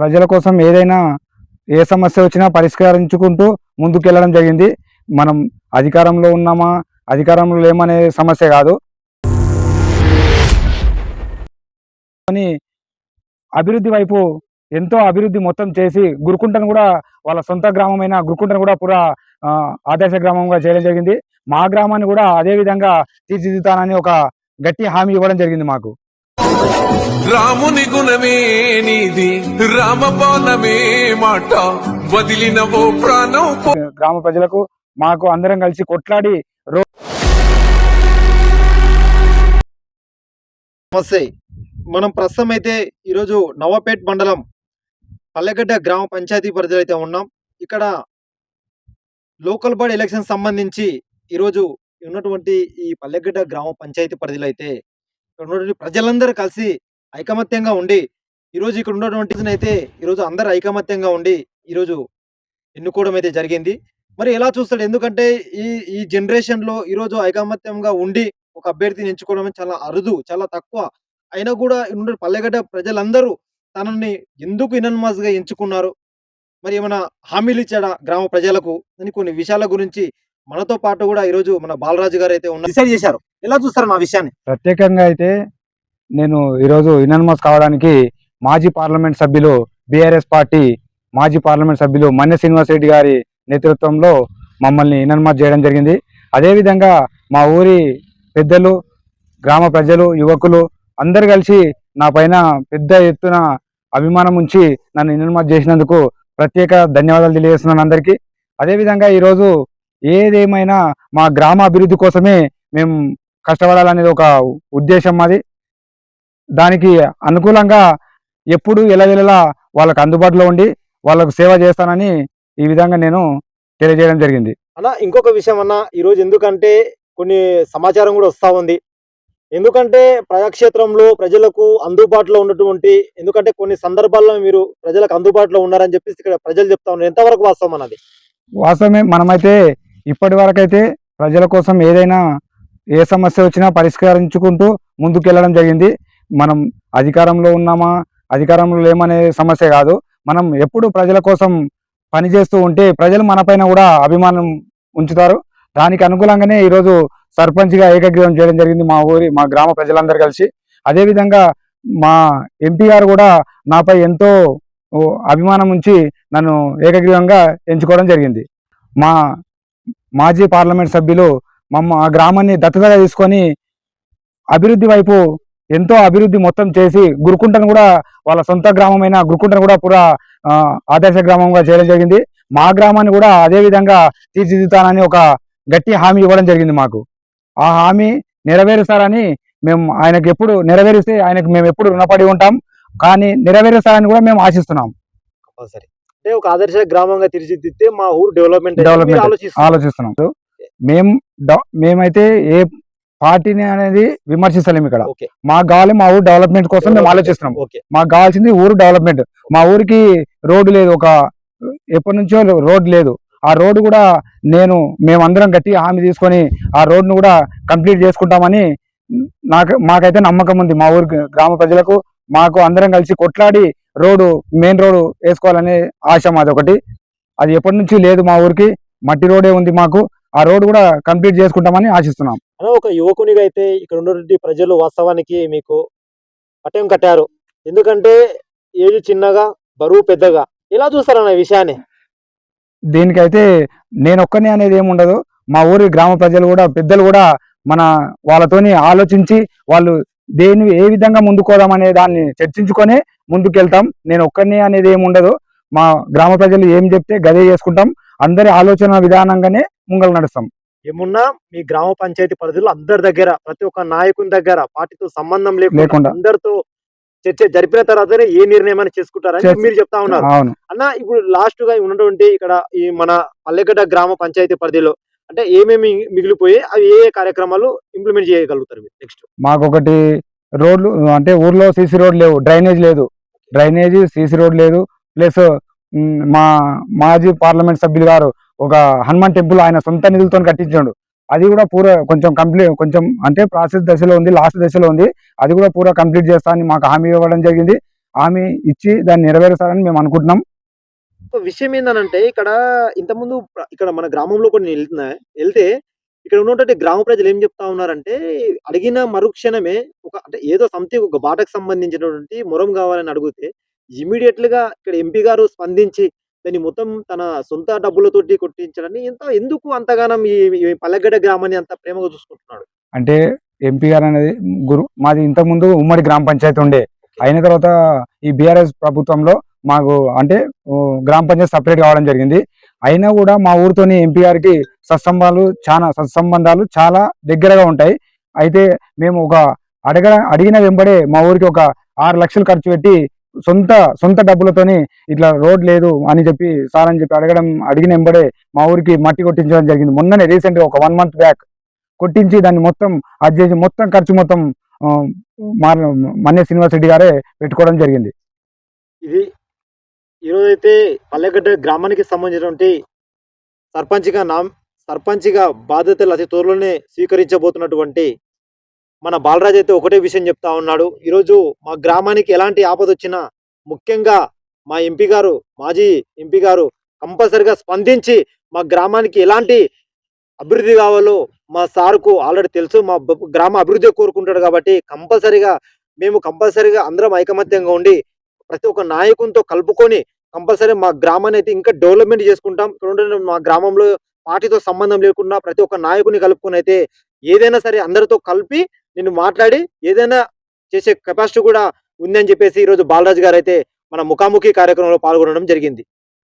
ప్రజల కోసం ఏదైనా ఏ సమస్య వచ్చినా పరిష్కరించుకుంటూ ముందుకెళ్ళడం జరిగింది. మనం అధికారంలో ఉన్నామా అధికారంలో లేమనే సమస్య కాదు. కానీ అభివృద్ధి వైపు ఎంతో అభివృద్ధి మొత్తం చేసి గురుకుంటను కూడా వాళ్ళ సొంత గ్రామమైన గురుకుంటను కూడా పూరా ఆదర్శ గ్రామంగా చేయడం జరిగింది. మా గ్రామాన్ని కూడా అదే విధంగా తీర్చిదిద్దుతానని ఒక గట్టి హామీ ఇవ్వడం జరిగింది మాకు. రాముని గుణమే నీది రామబాణమే మాట. వదిలినవో ప్రాణం పో- గ్రామ ప్రజలకు మాకు అందరం కలిసి కొట్లాడి నమస్తే. మనం ప్రస్తుతం అయితే ఈరోజు నవాపేట్ మండలం పల్లెగడ్డ గ్రామ పంచాయతీ పరిధిలో అయితే ఉన్నాం. ఇక్కడ లోకల్ బాడీ ఎలక్షన్ సంబంధించి ఈరోజు ఉన్నటువంటి ఈ పల్లెగడ్డ గ్రామ పంచాయతీ పరిధిలో అయితే ఇక్కడ ఉన్నటువంటి ప్రజలందరూ కలిసి ఐకమత్యంగా ఉండి ఈరోజు ఇక్కడ ఉన్నటువంటి అయితే ఈరోజు అందరూ ఐకమత్యంగా ఉండి ఈరోజు ఎన్నుకోవడం అయితే జరిగింది. మరి ఎలా చూస్తాడు? ఎందుకంటే ఈ ఈ జనరేషన్లో ఈరోజు ఐకమత్యంగా ఉండి ఒక అభ్యర్థిని ఎంచుకోవడం చాలా అరుదు చాలా తక్కువ. అయినా కూడా ఉన్న పల్లెగడ్డ ప్రజలందరూ తనని ఎందుకు ఇనన్మాస్గా ఎంచుకున్నారు? మరి ఏమైనా హామీలు ఇచ్చాడా గ్రామ ప్రజలకు? అని కొన్ని విషయాల గురించి మనతో పాటు కూడా ఈరోజు మన బాలరాజు గారు అయితే ఉన్న డిసైడ్ చేశారు. ఎలా చూస్తారు నా విషయాన్ని? ప్రత్యేకంగా అయితే నేను ఈరోజు ఇనానమస్ కావడానికి మాజీ పార్లమెంట్ సభ్యులు బీఆర్ఎస్ పార్టీ మాజీ పార్లమెంట్ సభ్యులు మన్య శ్రీనివాస్ రెడ్డి గారి నేతృత్వంలో మమ్మల్ని ఇనానమస్ చేయడం జరిగింది. అదేవిధంగా మా ఊరి పెద్దలు గ్రామ ప్రజలు యువకులు అందరు కలిసి నా పైన పెద్ద ఎత్తున అభిమానం ఉంచి నన్ను ఇనానమస్ చేసినందుకు ప్రత్యేక ధన్యవాదాలు తెలియజేస్తున్నాను అందరికీ. అదేవిధంగా ఈరోజు ఏదేమైనా మా గ్రామ అభివృద్ధి కోసమే మేము కష్టపడాలనేది ఒక ఉద్దేశం మాది. దానికి అనుకూలంగా ఎప్పుడు ఎలవెలలా వాళ్ళకు అందుబాటులో ఉండి వాళ్ళకు సేవ చేస్తానని ఈ విధంగా నేను తెలియజేయడం జరిగింది. అన్న ఇంకొక విషయం అన్న ఈరోజు ఎందుకంటే కొన్ని సమాచారం కూడా వస్తా ఉంది. ఎందుకంటే ప్రజాక్షేత్రంలో ప్రజలకు అందుబాటులో ఉన్నటువంటి ఎందుకంటే కొన్ని సందర్భాల్లో మీరు ప్రజలకు అందుబాటులో ఉన్నారని చెప్పేసి ఇక్కడ ప్రజలు చెప్తా ఉన్నారు. ఎంతవరకు వాస్తవం అన్నది? వాస్తవమే మనమైతే ఇప్పటి వరకైతే ప్రజల కోసం ఏదైనా ఏ సమస్య వచ్చినా పరిష్కరించుకుంటూ ముందుకెళ్ళడం జరిగింది. మనం అధికారంలో ఉన్నామా అధికారంలో లేమనే సమస్య కాదు. మనం ఎప్పుడు ప్రజల కోసం పనిచేస్తూ ఉంటే ప్రజలు మనపైన కూడా అభిమానం ఉంచుతారు. దానికి అనుకూలంగానే ఈరోజు సర్పంచ్గా ఏకగ్రీవం చేయడం జరిగింది మా ఊరి మా గ్రామ ప్రజలందరూ కలిసి. అదేవిధంగా మా ఎంపీ గారు కూడా నాపై ఎంతో అభిమానం ఉంచి నన్ను ఏకగ్రీవంగా ఎంచుకోవడం జరిగింది. మా మాజీ పార్లమెంట్ సభ్యులు మమ్మ ఆ గ్రామాన్ని దత్తతగా తీసుకొని అభివృద్ధి వైపు ఎంతో అభివృద్ధి మొత్తం చేసి గురుకుంటను కూడా వాళ్ళ సొంత గ్రామమైన గురుకుంటను కూడా పూరా ఆదర్శ గ్రామంగా చేయడం జరిగింది. మా గ్రామాన్ని కూడా అదే విధంగా తీర్చిదిద్దుతానని ఒక గట్టి హామీ ఇవ్వడం జరిగింది మాకు. ఆ హామీ నెరవేరుస్తారని మేము ఆయనకు ఎప్పుడు నెరవేరిస్తే ఆయనకు మేము ఎప్పుడు రుణపడి ఉంటాం. కానీ నెరవేరుస్తారని కూడా మేము ఆశిస్తున్నాం. కంపల్సరీ. అంటే ఒక ఆదర్శ గ్రామంగా తీర్చిదిద్దితే మా ఊరు డెవలప్మెంట్. ఆలోచిస్తారు ఆలోచిస్తున్నాం. మేము మేమైతే ఏ పార్టీని అనేది విమర్శిస్తలేము ఇక్కడ. మాకు కావాలి మా ఊరు డెవలప్మెంట్ కోసం మేము ఆలోచిస్తున్నాం. మాకు కావాల్సింది ఊరు డెవలప్మెంట్ మా ఊరికి రోడ్డు లేదు. ఒక ఎప్పటి నుంచో రోడ్ లేదు. ఆ రోడ్డు కూడా నేను మేమందరం గట్టి హామీ తీసుకొని ఆ రోడ్డును కూడా కంప్లీట్ చేసుకుంటామని నాకు మాకైతే నమ్మకం ఉంది. మా ఊరి గ్రామ ప్రజలకు మాకు అందరం కలిసి కొట్లాడి రోడ్డు మెయిన్ రోడ్డు వేసుకోవాలనే ఆశ మాది ఒకటి అది ఎప్పటి నుంచి లేదు మా ఊరికి. మట్టి రోడే ఉంది మాకు. ఆ రోడ్డు కూడా కంప్లీట్ చేసుకుంటామని ఆశిస్తున్నాం. అలా ఒక యువకునిగా అయితే ఇక్కడ ఉన్నటువంటి ప్రజలు వాస్తవానికి మీకు పట్టం కట్టారు. ఎందుకంటే ఏజ్ చిన్నగా బరువు పెద్దగా ఎలా చూస్తారన్న విషయాన్ని? దీనికైతే నేను ఒక్కనే అనేది ఏమి ఉండదు. మా ఊరి గ్రామ ప్రజలు కూడా పెద్దలు కూడా మన వాళ్ళతోని ఆలోచించి వాళ్ళు దేని ఏ విధంగా ముందుకోదాం అనే దాన్ని చర్చించుకొని ముందుకెళ్తాం. నేను ఒక్కనే అనేది ఏమి ఉండదు. మా గ్రామ ప్రజలు ఏం చెప్తే గదే చేసుకుంటాం. అందరి ఆలోచన విధానంగానే ముంగలు నడుస్తాం. ఏమున్నా మీ గ్రామ పంచాయతీ పరిధిలో అందరి దగ్గర ప్రతి ఒక్క నాయకుని దగ్గర పార్టీతో సంబంధం లేకుండా. అందరితో చర్చ జరిపిన తర్వాతనే ఏ నిర్ణయం అయినా చేసుకుంటారని చేస్- మీరు చెప్తా ఉన్నారు. అన్న ఇప్పుడు లాస్ట్గా ఉన్నటువంటి ఇక్కడ ఈ మన పల్లెగడ్డ గ్రామ పంచాయతీ పరిధిలో అంటే ఏమేమి మిగిలిపోయి అవి ఏ కార్యక్రమాలు ఇంప్లిమెంట్ చేయగలుగుతారు మీరు? నెక్స్ట్ మాకు ఒకటి రోడ్లు అంటే ఊర్లో సీసీ రోడ్ లేవు డ్రైనేజ్ లేదు. డ్రైనేజ్ సీసీ రోడ్ లేదు. ప్లస్ మా మాజీ పార్లమెంట్ సభ్యులు గారు ఒక హనుమాన్ టెంపుల్ ఆయన సొంత నిధులతో కట్టించాడు. అది కూడా పూర కొంచెం కంప్లీట్ కొంచెం అంటే ప్రాసెస్ దశలో ఉంది లాస్ట్ దశలో ఉంది. అది కూడా పూరా కంప్లీట్ చేస్తా అని మాకు హామీ ఇవ్వడం జరిగింది. హామీ ఇచ్చి దాన్ని నెరవేరుస్తారని మేము అనుకుంటున్నాం. విషయం ఏందనంటే ఇక్కడ ఇంతకుముందు ప్ర- ఇక్కడ మన గ్రామంలో కొన్ని వెళ్తున్నా వెళ్తే ఇక్కడ ఉన్నటువంటి గ్రామ ప్రజలు ఏం చెప్తా ఉన్నారంటే అడిగిన మరుక్షణమే ఒక అంటే ఏదో సంథింగ్ ఒక బాటకు సంబంధించినటువంటి మొరం కావాలని అడిగితే ఇమీడియట్గా ఇక్కడ ఎంపీ గారు స్పందించి దాన్ని మొత్తం తన సొంత డబ్బులతోటి కొట్టించడాన్ని ఎంత ఎందుకు అంతగానం ఈ ఈ పల్లెగడ్డ గ్రామాన్ని అంత ప్రేమగా చూసుకుంటున్నాడు? అంటే ఎంపీ గారు అనేది గురు మాది ఇంతకుముందు ఉమ్మడి గ్రామ పంచాయతీ ఉండే. అయిన తర్వాత ఈ బీఆర్ఎస్ ప్రభుత్వంలో మాకు అంటే గ్రామ పంచాయతీ సపరేట్ కావడం జరిగింది. అయినా కూడా మా ఊరితోని ఎంపీ గారికి సత్సంబాలు చాలా సత్సంబంధాలు చాలా దగ్గరగా ఉంటాయి. అయితే మేము ఒక అడగ అడిగిన వెంబడే మా ఊరికి ఒక ఆరు లక్షలు ఖర్చు పెట్టి సొంత సొంత డబ్బులతోని ఇట్లా రోడ్ లేదు అని చెప్పి సార్ అని చెప్పి అడగడం అడిగిన వెంబడే మా ఊరికి మట్టి కొట్టించడం జరిగింది. మొన్ననే రీసెంట్గా ఒక వన్ మంత్ బ్యాక్ కొట్టించి దాన్ని మొత్తం అది చేసి మొత్తం ఖర్చు మొత్తం మా మన్య శ్రీనివాస్ రెడ్డి గారే పెట్టుకోవడం జరిగింది. ఇది ఈరోజైతే పల్లెగడ్డ గ్రామానికి సంబంధించినటువంటి సర్పంచ్గా నా సర్పంచ్గా బాధ్యతలు అతి త్వరలోనే స్వీకరించబోతున్నటువంటి మన బాలరాజ్ అయితే ఒకటే విషయం చెప్తా ఉన్నాడు. ఈరోజు మా గ్రామానికి ఎలాంటి ఆపద వచ్చినా ముఖ్యంగా మా ఎంపీ గారు మాజీ ఎంపీ గారు కంపల్సరిగా స్పందించి మా గ్రామానికి ఎలాంటి అభివృద్ధి కావాలో మా సార్కు ఆల్రెడీ తెలుసు. మా గ్రామ అభివృద్ధి కోరుకుంటాడు కాబట్టి కంపల్సరిగా మేము కంపల్సరిగా అందరం ఐకమత్యంగా ఉండి ప్రతి ఒక్క నాయకునితో కలుపుకొని కంపల్సరీ మా గ్రామాన్ని అయితే ఇంకా డెవలప్మెంట్ చేసుకుంటాం. ఇక్కడ మా గ్రామంలో పార్టీతో సంబంధం లేకుండా ప్రతి ఒక్క నాయకుని కలుపుకొని అయితే ఏదైనా సరే అందరితో కలిపి నేను మాట్లాడి ఏదైనా చేసే కెపాసిటీ కూడా ఉందని చెప్పేసి ఈరోజు బాలరాజు గారు అయితే మన ముఖాముఖి కార్యక్రమంలో పాల్గొనడం జరిగింది.